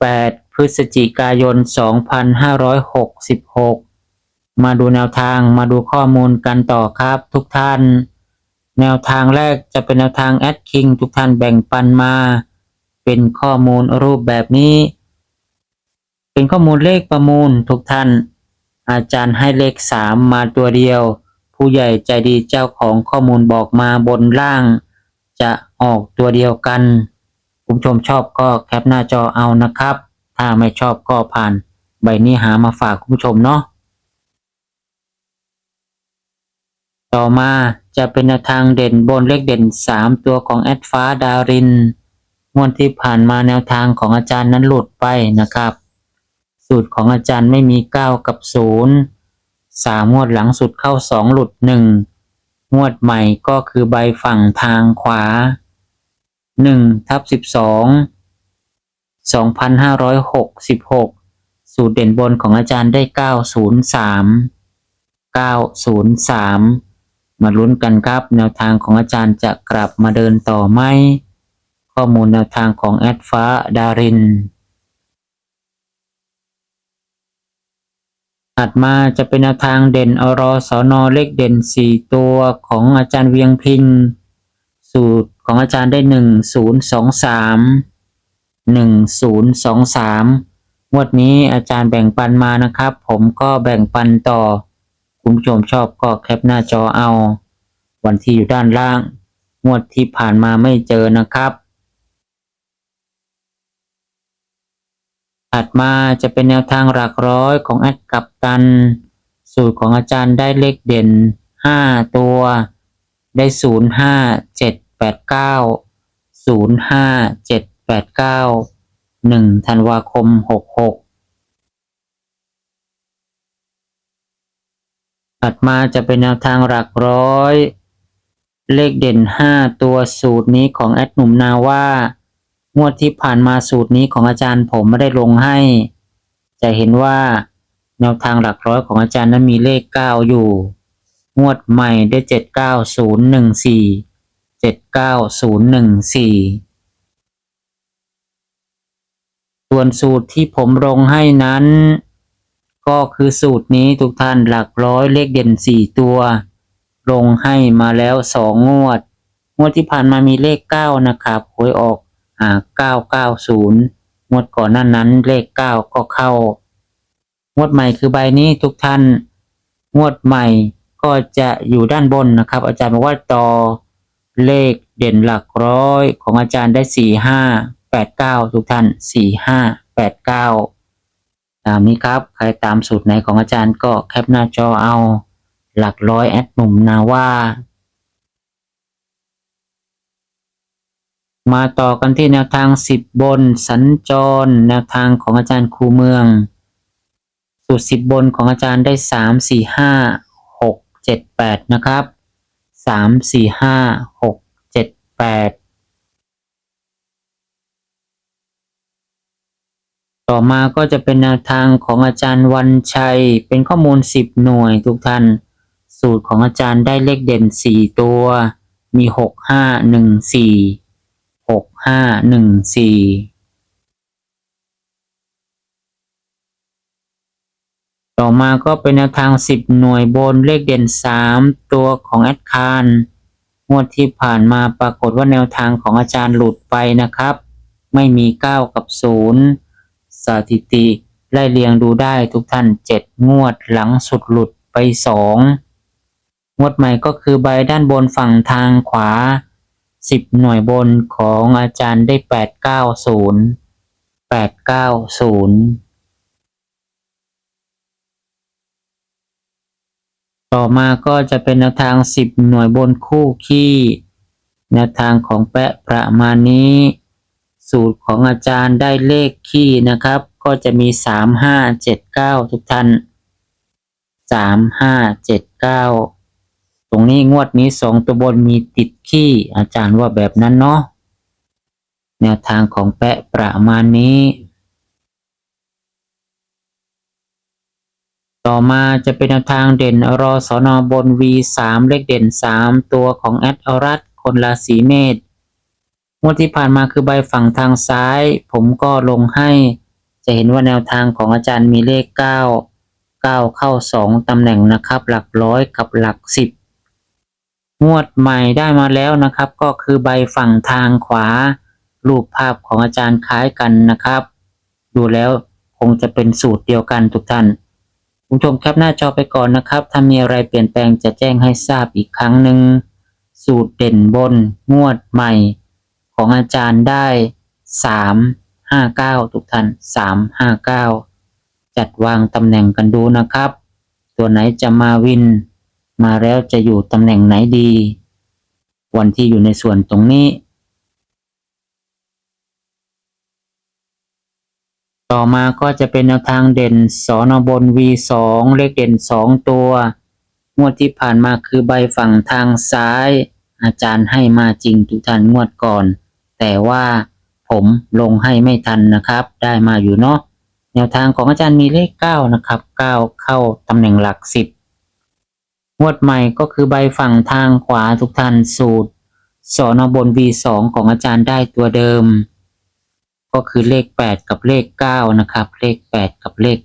28พฤศจิกายน 2566 มาดูแนวทางมาดูข้อมูลกันต่อครับทุกท่าน แนวทางแรกจะเป็นแนวทางแอดคิงทุกท่านแบ่งปันมา เป็นข้อมูลรูปแบบนี้ เป็นข้อมูลเลขประมูลทุกท่าน อาจารย์ให้เลขสามมาตัวเดียว ผู้ใหญ่ใจดีเจ้าของข้อมูลบอกมาบนล่าง จะออกตัวเดียวกัน คุณผู้ชมชอบก็แคปหน้าจอเอานะครับ ถ้าไม่ชอบก็ผ่าน ใบนี้หามาฝากคุณผู้ชมเนาะต่อมาจะเป็นทางเด่นบนเลขเด่น 3 ตัวของแอดฟ้าดารินงวดที่ผ่านมาแนวทางของอาจารย์นั้นหลุดไปนะครับ สูตรของอาจารย์ไม่มี 9 กับ0สามงวดหลังสุดเข้า 2 หลุด 1 งวดใหม่ก็คือใบฝั่งทางขวา 1ทับ12 2566สูตรเด่นบนของอาจารย์ได้903 903มาลุ้นกันครับ แนวทางของอาจารย์จะกลับมาเดินต่อไหม ข้อมูลแนวทางของแอดฟ้าดารินถัดมาจะเป็นแนวทางเด่นอรสอนอเลขเด่น 4 ตัวของอาจารย์เวียงพิน สูตร ของอาจารย์ได้1023 1023งวดนี้อาจารย์แบ่งปันมานะครับ ผมก็แบ่งปันต่อ คุณผู้ชมชอบก็แคปหน้าจอเอา วันที่อยู่ด้านล่าง งวดที่ผ่านมาไม่เจอนะครับ ถัดมาจะเป็นแนวทางหลักร้อยของแอดกับตัน สูตรของอาจารย์ได้เลขเด่น 5 ตัว ได้ 0 5 7 8 9 0 5 7 8 9 1ธันวาคม66ถัดมาจะเป็นแนวทางหลักร้อย เลขเด่น 5 ตัวสูตรนี้ของแอดหนุ่มนาว่างวดที่ผ่านมาสูตรนี้ของอาจารย์ผมไม่ได้ลงให้ จะเห็นว่าแนวทางหลักร้อยของอาจารย์นั้นมีเลข 9 อยู่ งวดใหม่ได้ 79014 79014ส่วนสูตรที่ผมลงให้นั้น ก็คือสูตรนี้ทุกท่านหลักร้อยเลขเด่น4ตัว ลงให้มาแล้วสองงวด งวดที่ผ่านมามีเลข9นะครับหวยออกอ่า990งวดก่อนหน้านั้นเลข9ก็เข้างวดใหม่คือใบนี้ทุกท่าน งวดใหม่ก็จะอยู่ด้านบนนะครับ อาจารย์บอกว่าต่อ เลขเด่นหลักร้อยของอาจารย์ได้4589ทุกท่าน4589ตามนี้ครับ ใครตามสูตรไหนของอาจารย์ก็แคปหน้าจอเอา หลักร้อยแอดหนุ่มนาว่ามาต่อกันที่แนวทาง 10 บนสัญจร แนวทางของอาจารย์ครูเมือง สูตร 10 บนของอาจารย์ได้ 3 4 5 6 7 8 นะครับ 3 4 5 6 7 8ต่อมาก็จะเป็นแนวทางของอาจารย์วันชัย เป็นข้อมูล 10 หน่วยทุกท่าน สูตรของอาจารย์ได้เลขเด่น 4 ตัว มี 6 5 1 4 6 5 1 4 ต่อมาก็เป็นแนวทาง 10 หน่วยบนเลขเด่น 3 ตัวของแอดคารงวดที่ผ่านมาปรากฏว่าแนวทางของอาจารย์หลุดไปนะครับ ไม่มี 9 กับ 0 สถิติไล่เรียงดูได้ทุกท่าน 7 งวดหลังสุดหลุดไป 2 งวดใหม่ก็คือใบด้านบนฝั่งทางขวา 10 หน่วยบนของอาจารย์ได้ 890 890 ต่อมาก็จะเป็นแนวทาง 10 หน่วยบนคู่ขี้แนวทางของแปะประมาณนี้ สูตรของอาจารย์ได้เลขคี่นะครับ ก็จะมีสามห้าเจ็ดเก้าทุกท่านสามห้าเจ็ดเก้าตรงนี้งวดนี้สองตัวบนมีติดขี้อาจารย์ว่าแบบนั้นเนาะแนวทางของแปะประมาณนี้ ต่อมาจะเป็นแนวทางเด่นรอสอนอบน V3 เลขเด่น 3 ตัวของแอดอรัตคนราศีเมษงวดที่ผ่านมาคือใบฝั่งทางซ้าย ผมก็ลงให้ จะเห็นว่าแนวทางของอาจารย์มีเลข 9 9 เข้า 2ตำแหน่งนะครับ หลักร้อยกับหลัก 10 งวดใหม่ได้มาแล้วนะครับ ก็คือใบฝั่งทางขวา รูปภาพของอาจารย์คล้ายกันนะครับ ดูแล้วคงจะเป็นสูตรเดียวกันทุกท่าน ผู้ชมแคปหน้าจอไปก่อนนะครับ ถ้ามีอะไรเปลี่ยนแปลงจะแจ้งให้ทราบอีกครั้งหนึ่ง สูตรเด่นบน งวดใหม่ ของอาจารย์ได้สามห้าเก้าทุกท่านสามห้าเก้าจัดวางตำแหน่งกันดูนะครับ ตัวไหนจะมาวิน มาแล้วจะอยู่ตำแหน่งไหนดี วันที่อยู่ในส่วนตรงนี้ ต่อมาก็จะเป็นแนวทางเด่นสอนอบน V2 เลขเด่น 2 ตัว งวดที่ผ่านมาคือใบฝั่งทางซ้าย อาจารย์ให้มาจริงทุกท่านงวดก่อน แต่ว่าผมลงให้ไม่ทันนะครับ ได้มาอยู่เนาะแนวทางของอาจารย์มีเลข 9 นะครับ 9 เข้าตำแหน่งหลัก 10 งวดใหม่ก็คือใบฝั่งทางขวาทุกท่านสูตรสอนอบน V2 ของอาจารย์ได้ตัวเดิม ก็คือเลข 8 กับเลข 9 นะครับ เลข 8 กับเลข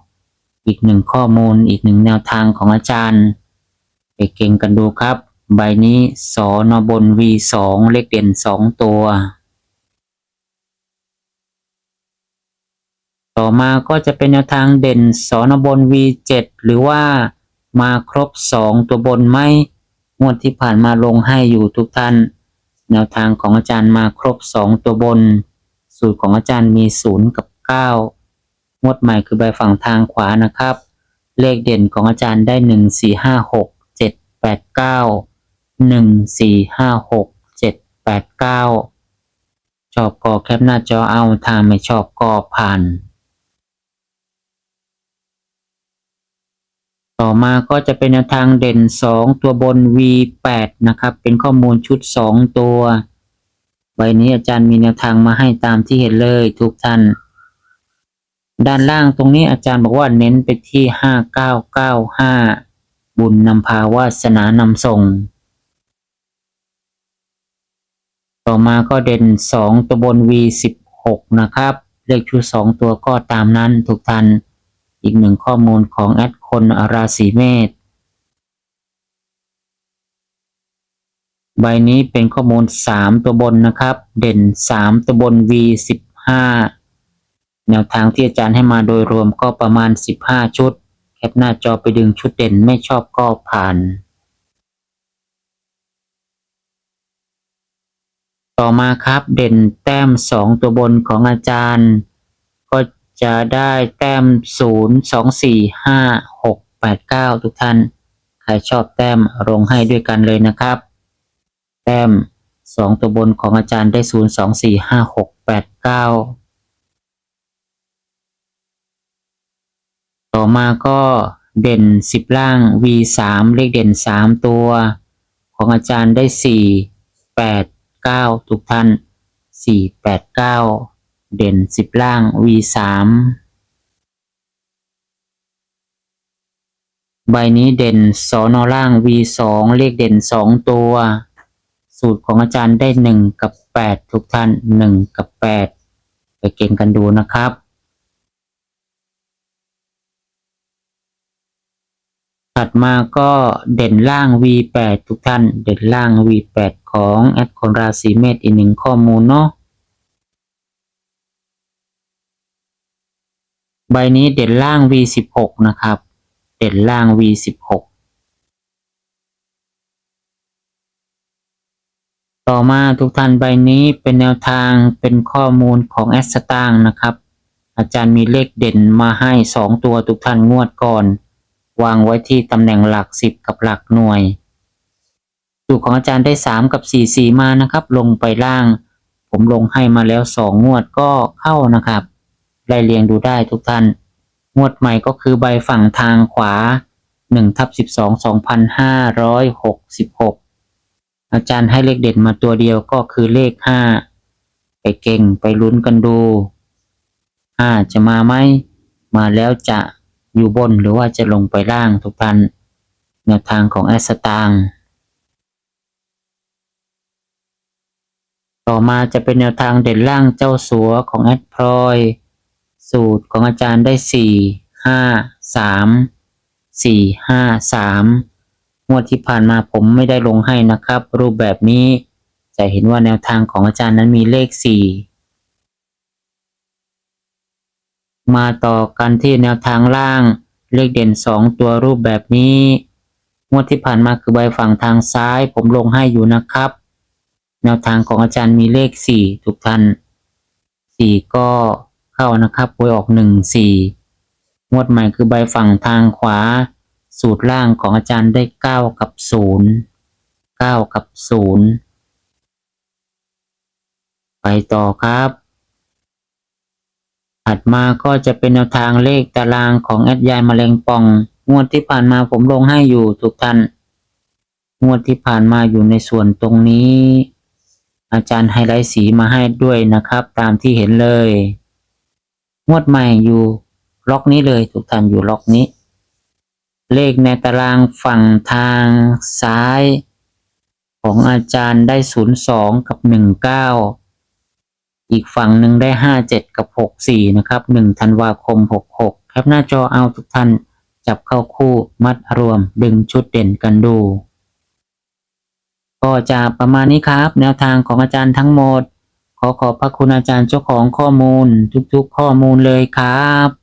9 อีกหนึ่งข้อมูลอีกหนึ่งแนวทางของอาจารย์ ไปเก่งกันดูครับ ใบนี้สอนบน V2 เลขเด่น 2 ตัว ต่อมาก็จะเป็นแนวทางเด่นสอนบน V7 หรือว่ามาครบ 2 ตัวบนไหมงวดที่ผ่านมาลงให้อยู่ทุกท่าน แนวทางของอาจารย์มาครบ 2 ตัวบน สูตรของอาจารย์มี 0 กับ 9 งวดใหม่คือใบฝั่งทางขวานะครับ เลขเด่นของอาจารย์ได้ 1 4 5 6 7 8 9 1 4 5 6 7 8 9 ชอบก็แคปหน้าจอเอาถ้าไม่ชอบก็ผ่าน ต่อมาก็จะเป็นแนวทางเด่น 2 ตัวบน V8 นะครับ เป็นข้อมูลชุด 2 ตัว ใบนี้อาจารย์มีแนวทางมาให้ตามที่เห็นเลยทุกท่าน ด้านล่างตรงนี้อาจารย์บอกว่าเน้นไปที่ 5995 บุญนำพาวาสนานำส่ง ต่อมาก็เด่น 2 ตัวบน V16 นะครับ เลขชุด2ตัวก็ตามนั้นทุกท่าน อีกหนึ่งข้อมูลของแอดคนราศีเมษ ใบนี้เป็นข้อมูล 3 ตัวบนนะครับ เด่น 3 ตัวบน V15 แนวทางที่อาจารย์ให้มาโดยรวมก็ประมาณ 15 ชุด แคปหน้าจอไปดึงชุดเด่นไม่ชอบก็ผ่าน ต่อมาครับเด่นแต้ม 2 ตัวบนของอาจารย์ ก็จะได้แต้ม 0 2 4 5 6 8 9 ทุกท่าน ใครชอบแต้มลงให้ด้วยกันเลยนะครับ ต้ม2ตัวบนของอาจารย์ได้0 2 4 5 6 8 9ต่อมาก็เด่น10ล่าง V3 เลขเด่น3ตัว ของอาจารย์ได้4 8 9ทุกท่าน4 8 9เด่น10ล่าง V3 ใบนี้เด่นสอนอล่าง V2 เลขเด่น2ตัว สูตรของอาจารย์ได้1กับ8ทุกท่าน1กับ8ไปเก่งกันดูนะครับถัดมาก็เด่นล่าง V8 ทุกท่าน เด่นล่าง V8 ของแอดคนราศีเมษอีกหนึ่งข้อมูลเนาะใบนี้เด่นล่าง V16 นะครับ เด่นล่าง V16 ต่อมาทุกท่านใบนี้เป็นแนวทางเป็นข้อมูลของแอสตางนะครับ อาจารย์มีเลขเด่นมาให้ 2 ตัวทุกท่านงวดก่อน วางไว้ที่ตำแหน่งหลัก 10 กับหลักหน่วยสูตรของอาจารย์ได้ 3 กับ 4 4 มานะครับ ลงไปล่าง ผมลงให้มาแล้วสองงวดก็เข้านะครับไล่เรียงดูได้ทุกท่าน งวดใหม่ก็คือใบฝั่งทางขวา1ทับ12 2566 อาจารย์ให้เลขเด่นมาตัวเดียวก็คือเลข5ไปเก่งไปลุ้นกันดู5จะมาไหมมาแล้วจะอยู่บนหรือว่าจะลงไปล่างทุกท่านแนวทางของแอสตางต่อมาจะเป็นแนวทางเด่นล่างเจ้าสัวของแอดพลอย สูตรของอาจารย์ได้สี่ห้าสามสี่ห้าสาม งวดที่ผ่านมาผมไม่ได้ลงให้นะครับ รูปแบบนี้จะเห็นว่าแนวทางของอาจารย์นั้นมีเลขสี่มาต่อกันที่แนวทางล่างเลขเด่นสองตัวรูปแบบนี้ งวดที่ผ่านมาคือใบฝั่งทางซ้าย ผมลงให้อยู่นะครับ แนวทางของอาจารย์มีเลขสี่ทุกท่านสี่ก็เข้านะครับหวยออกหนึ่งสี่งวดใหม่คือใบฝั่งทางขวา สูตรล่างของอาจารย์ได้เก้ากับศูนย์เก้ากับศูนย์ไปต่อครับ ถัดมาก็จะเป็นแนวทางเลขตารางของแอดยายมะเร็งป่อง งวดที่ผ่านมาผมลงให้อยู่ทุกท่าน งวดที่ผ่านมาอยู่ในส่วนตรงนี้ อาจารย์ไฮไลท์สีมาให้ด้วยนะครับ ตามที่เห็นเลย งวดใหม่อยู่ล็อกนี้เลยทุกท่านอยู่ล็อกนี้ เลขในตารางฝั่งทางซ้าย ของอาจารย์ได้ศูนย์สองกับหนึ่งเก้าอีกฝั่งหนึ่งได้ห้าเจ็ดกับหกสี่นะครับหนึ่งธันวาคมหกหกแคปหน้าจอเอาทุกท่านจับเข้าคู่มัดรวมดึงชุดเด่นกันดู ก็จะประมาณนี้ครับ แนวทางของอาจารย์ทั้งหมด ขอขอบพระคุณอาจารย์เจ้าของข้อมูลทุกๆข้อมูลเลยครับ